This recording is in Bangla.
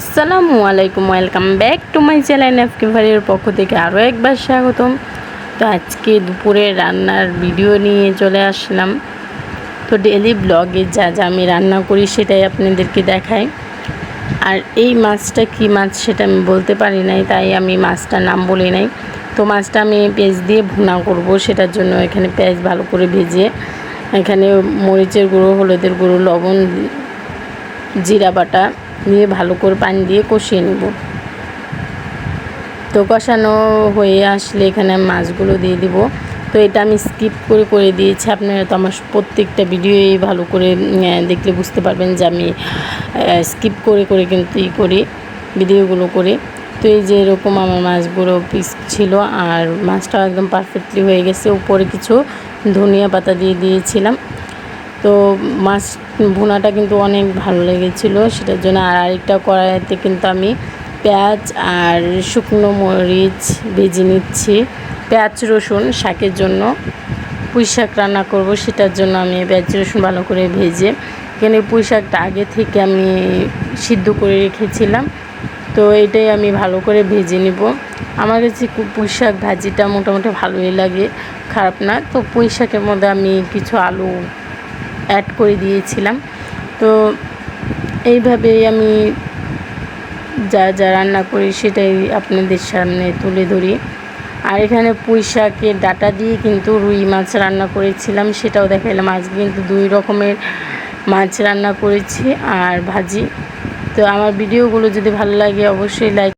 আসসালামু আলাইকুম, welcome back to my channel F K ভারির পক্ষ থেকে আরও একবার স্বাগতম। তো আজকে দুপুরে রান্নার ভিডিও নিয়ে চলে আসলাম। তো ডেলি ব্লগে যা যা আমি রান্না করি সেটাই আপনাদেরকে দেখাই। আর এই মাছটা কি মাছ সেটা আমি বলতে পারি নাই, তাই আমি মাছটার নাম বলি নাই। তো মাছটা আমি পেঁয়াজ দিয়ে ভুনা করব, সেটার জন্য এখানে পেঁয়াজ ভালো করে ভেজে, এখানে মরিচের গুঁড়ো, হলুদের গুঁড়ো, লবণ, জিরা বাটা দিয়ে ভালো করে পানি দিয়ে কষিয়ে নেব। তো কষানো হয়ে আসলে এখানে মাছগুলো দিয়ে দিব। তো এটা আমি স্কিপ করে করে দিয়েছি। আপনারা তো আমার প্রত্যেকটা ভিডিওই ভালো করে দেখলে বুঝতে পারবেন যে আমি স্কিপ করে করে কিন্তু ই করি ভিডিওগুলো করে। তো এই যে এরকম আমার মাছগুলো পিস ছিল আর মাছটাও একদম পারফেক্টলি হয়ে গেছে। উপরে কিছু ধনিয়া পাতা দিয়ে দিয়েছিলাম। তো মাছ ভুনাটা কিন্তু অনেক ভালো লেগেছিলো। সেটার জন্য আর আরেকটা কড়াইতে কিন্তু আমি পেঁয়াজ আর শুকনো মরিচ ভেজে নিচ্ছি। পেঁয়াজ, রসুন শাকের জন্য পুঁই শাক রান্না করব, সেটার জন্য আমি পেঁয়াজ, রসুন ভালো করে ভেজে এখানে পুঁই শাকটা আগে থেকে আমি সিদ্ধ করে রেখেছিলাম। তো এটাই আমি ভালো করে ভেজে নিব। আমার কাছে পুঁই শাক ভাজিটা মোটামুটি ভালোই লাগে, খারাপ না। তো পুঁই শাকের মধ্যে আমি কিছু আলু অ্যাড করে দিয়েছিলাম। তো এইভাবেই আমি যা যা রান্না করি সেটাই আপনাদের সামনে তুলে ধরি। আর এখানে পুঁই শাকের ডাটা দিয়ে কিন্তু রুই মাছ রান্না করেছিলাম, সেটাও দেখাইলাম। আজকে কিন্তু দুই রকমের মাছ রান্না করেছি আর ভাজি। তো আমার ভিডিওগুলো যদি ভালো লাগে, অবশ্যই লাইক